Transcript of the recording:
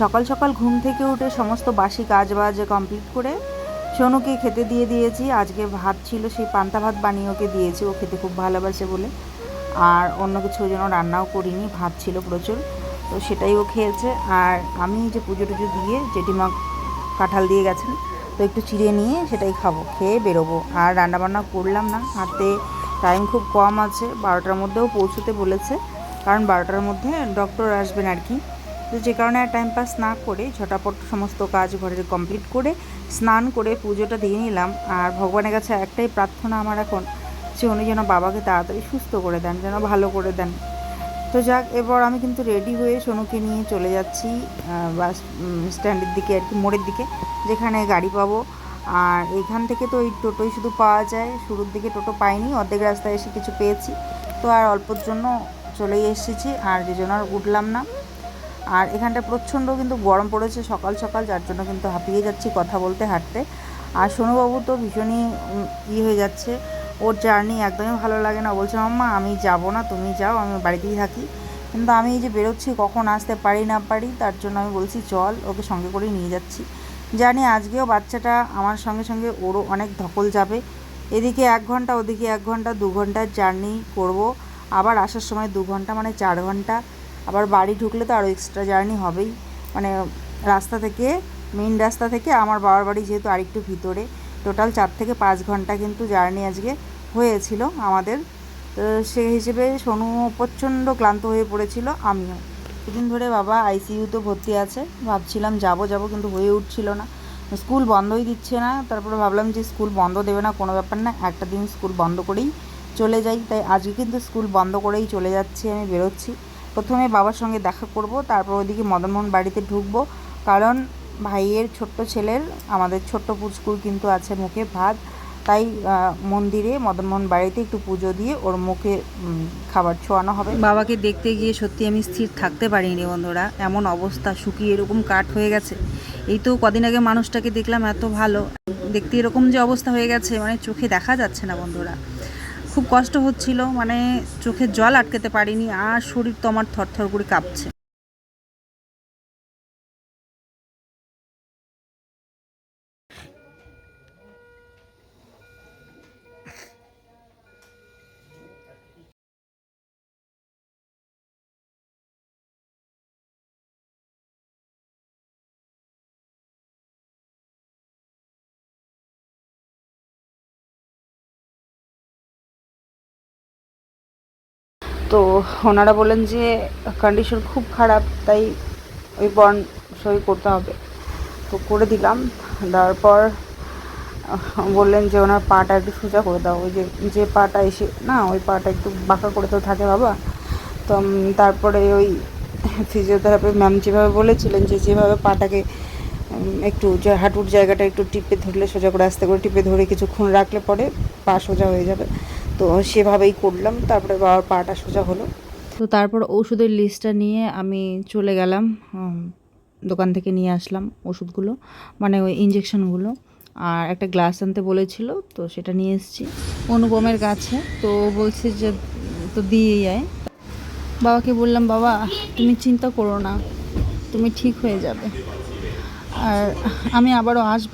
সকাল সকাল ঘুম থেকে উঠে সমস্ত বাসি কাজ বাজ কমপ্লিট করে সোনুকে খেতে দিয়ে দিয়েছি। আজকে ভাত ছিল, সেই পান্তা ভাত বানিয়ে ওকে দিয়েছি। ও খেতে খুব ভালোবাসে বলে। আর অন্য কিছু যেন রান্নাও করিনি, ভাত ছিল প্রচুর, তো সেটাই ও খেয়েছে। আর আমি যে পুজো টুজো দিয়ে জেঠিমা কাঁঠাল দিয়ে গেছেন, তো একটু চিড়ে নিয়ে সেটাই খাব, খেয়ে বেরোবো। আর রান্নাবান্না করলাম না, হাতে টাইম খুব কম আছে, বারোটার মধ্যেও পৌঁছতে বলেছে। কারণ বারোটার মধ্যে ডক্টর আসবেন আর কি। তো যে কারণে আর টাইম পাস না করে ঝটাপট সমস্ত কাজ ঘরের কমপ্লিট করে স্নান করে পুজোটা দিয়ে নিলাম। আর ভগবানের কাছে একটাই প্রার্থনা আমার এখন যে উনি যেন বাবাকে তাড়াতাড়ি সুস্থ করে দেন, যেন ভালো করে দেন। তো যাক, এবার আমি কিন্তু রেডি হয়ে সোনুকে নিয়ে চলে যাচ্ছি বাস স্ট্যান্ডের দিকে আর কি, মোড়ের দিকে, যেখানে গাড়ি পাবো। আর এখান থেকে তো ওই টোটোই শুধু পাওয়া যায়। শুরুর দিকে টোটো পাইনি, অর্ধেক রাস্তায় এসে কিছু পেয়েছি। তো আর অল্পর জন্য চলেই এসেছি, আর যে জন্য আর উঠলাম না। আর এখানটা প্রচণ্ড কিন্তু গরম পড়েছে সকাল সকাল, যার জন্য কিন্তু হাঁপিয়ে যাচ্ছি কথা বলতে, হাঁটতে। আর সোনুবাবু তো ভীষণই ই হয়ে যাচ্ছে। ওর জার্নি একদমই ভালো লাগে না। বলছে, মাম্মা, আমি যাব না, তুমি যাও, আমি বাড়িতেই থাকি। কিন্তু আমি এই যে বেরোচ্ছি, কখন আসতে পারি না পারি, তার জন্য আমি বলছি, চল, ওকে সঙ্গে করে নিয়ে যাচ্ছি। জানি আজকেও বাচ্চাটা আমার সঙ্গে সঙ্গে ওরও অনেক ধকল যাবে। এদিকে এক ঘণ্টা, ওদিকে এক ঘণ্টা, দু ঘণ্টার জার্নি করব। আবার আসার সময় দু ঘণ্টা মানে চার ঘণ্টা। আবার বাড়ি ঢুকলে তো আরও এক্সট্রা জার্নি হবেই। মানে রাস্তা থেকে মেইন রাস্তা থেকে আমার বাবার বাড়ি যেহেতু আরেকটু ভিতরে টোটাল চার থেকে পাঁচ ঘণ্টা কিন্তু জার্নি আজকে হয়েছিল আমাদের। তো সেই হিসেবে সোনু প্রচণ্ড ক্লান্ত হয়ে পড়েছিল, আমিও। দুদিন ধরে বাবা আইসিইউতে ভর্তি আছে, ভাবছিলাম যাব যাব কিন্তু হয়ে উঠছিল না। স্কুল বন্ধই দিচ্ছে না, তারপরে ভাবলাম যে স্কুল বন্ধ দেবে না, কোনো ব্যাপার না, একটা দিন স্কুল বন্ধ করেই চলে যাই। তাই আজকে কিন্তু স্কুল বন্ধ করেই চলে যাচ্ছি, আমি বেরোচ্ছি। প্রথমে বাবার সঙ্গে দেখা করব, তারপর ওদিকে মদনমোহন বাড়িতে ঢুকবো। কারণ ভাইয়ের ছোট্ট ছেলের, আমাদের ছোট্ট পুচকুর কিন্তু আছে মুখে ভাত। তাই মন্দিরে মদনমোহন বাড়িতে একটু পুজো দিয়ে ওর মুখে খাবার ছোঁয়ানো হবে। বাবাকে দেখতে গিয়ে সত্যি আমি স্থির থাকতে পারিনি বন্ধুরা। এমন অবস্থা শুকিয়ে এরকম কাঠ হয়ে গেছে। এই তো কদিন আগে মানুষটাকে দেখলাম এত ভালো। দেখতে এরকম যে অবস্থা হয়ে গেছে মানে চোখে দেখা যাচ্ছে না বন্ধুরা। খুব কষ্ট হচ্ছিল মানে চোখের জল আটকেতে পারিনি, আর শরীর তো আমার থরথর করে কাঁপছে। তো ওনারা বললেন যে কন্ডিশন খুব খারাপ তাই ওই বন্ড সই করতে হবে। তো করে দিলাম তারপর আহ, বললেন যে ওনার পাটা একটু সোজা করে দাও ওই যে যে পাটা এসে না ওই পাটা একটু বাঁকা করে তো থাকে বাবা। তো তারপরে ওই ফিজিওথেরাপি ম্যাম যেভাবে বলেছিলেন যে যেভাবে পাটাকে একটু হাঁটুর জায়গাটা একটু টিপে ধরলে সোজা করে আস্তে করে টিপে ধরে কিছুক্ষণ রাখলে পরে পা সোজা হয়ে যাবে। তো সেভাবেই করলাম, তারপরে বাবার পাটা সোজা হলো। তো তারপর ওষুধের লিস্টটা নিয়ে আমি চলে গেলাম দোকান থেকে নিয়ে আসলাম ওষুধগুলো মানে ওই ইঞ্জেকশনগুলো আর একটা গ্লাস আনতে বলেছিল, তো সেটা নিয়ে এসেছি। অনুপমের কাছে, তো বলছে যে, তো দিয়ে যায় বাবাকে বললাম, বাবা, তুমি চিন্তা করো না, তুমি ঠিক হয়ে যাবে। আর আমি আবারও আসব।